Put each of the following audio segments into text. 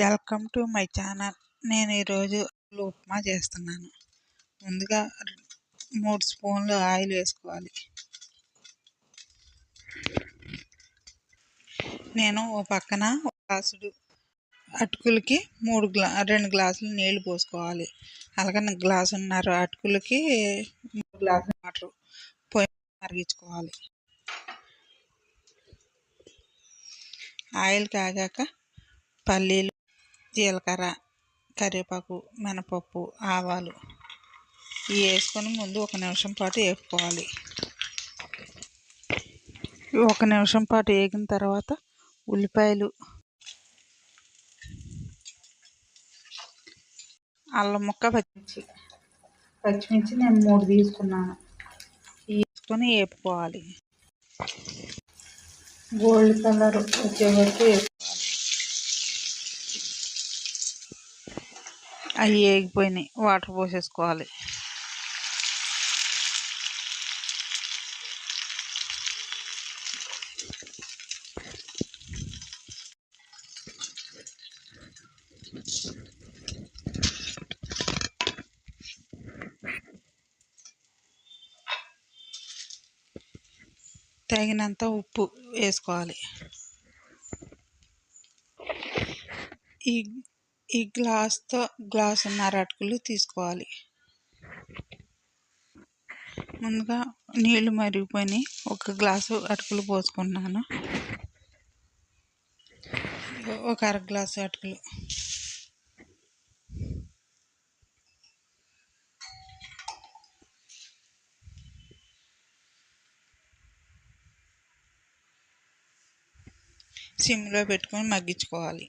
Welcome to my channel. నేను ఈరోజు ఉప్మా చేస్తున్నాను. ముందుగా మూడు స్పూన్లు ఆయిల్ వేసుకోవాలి. నేను ఓ పక్కన గ్లాసుడు అటుకులకి మూడు గ్లా రెండు గ్లాసులు నీళ్ళు పోసుకోవాలి. అలాగే గ్లాసున్నర అటుకులకి మూడు గ్లాసులు వాటర్ పొయ్యి మరిగించుకోవాలి. ఆయిల్ కాగాక పల్లీలు జీలకర్ర కరివేపాకు మినపప్పు ఆవాలు ఇవి వేసుకొని ముందు ఒక నిమిషం పాటు వేపుకోవాలి ఒక నిమిషం పాటు వేగిన తర్వాత ఉల్లిపాయలు అల్లం ముక్క పచ్చిమిర్చి. పచ్చిమిర్చి నేను మూడు తీసుకున్నాను. వేసుకొని వేపుకోవాలి గోల్డ్ కలర్ వచ్చే వరకు వేసుకోవాలి అవి వేగిపోయినాయి వాటర్ పోసేసుకోవాలి. తగినంత ఉప్పు వేసుకోవాలి. ఈ ఈ గ్లాస్తో గ్లాసున్నర అటుకులు తీసుకోవాలి. ముందుగా నీళ్ళు మరిగిపోయి ఒక గ్లాసు అటుకులు పోసుకున్నాను ఒక అర గ్లాసు అటుకులు సిమ్లో పెట్టుకొని మగ్గించుకోవాలి.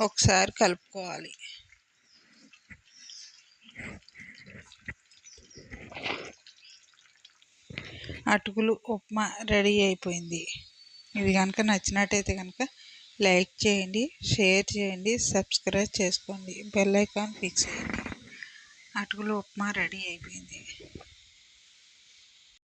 ఒకసారి కలుపుకోవాలి. అటుకులు ఉప్మా రెడీ అయిపోయింది. ఇది కనుక నచ్చినట్టయితే కనుక లైక్ చేయండి షేర్ చేయండి సబ్స్క్రైబ్ చేసుకోండి. బెల్ ఐకాన్ ఫిక్స్ చేయండి. అటుకులు ఉప్మా రెడీ అయిపోయింది.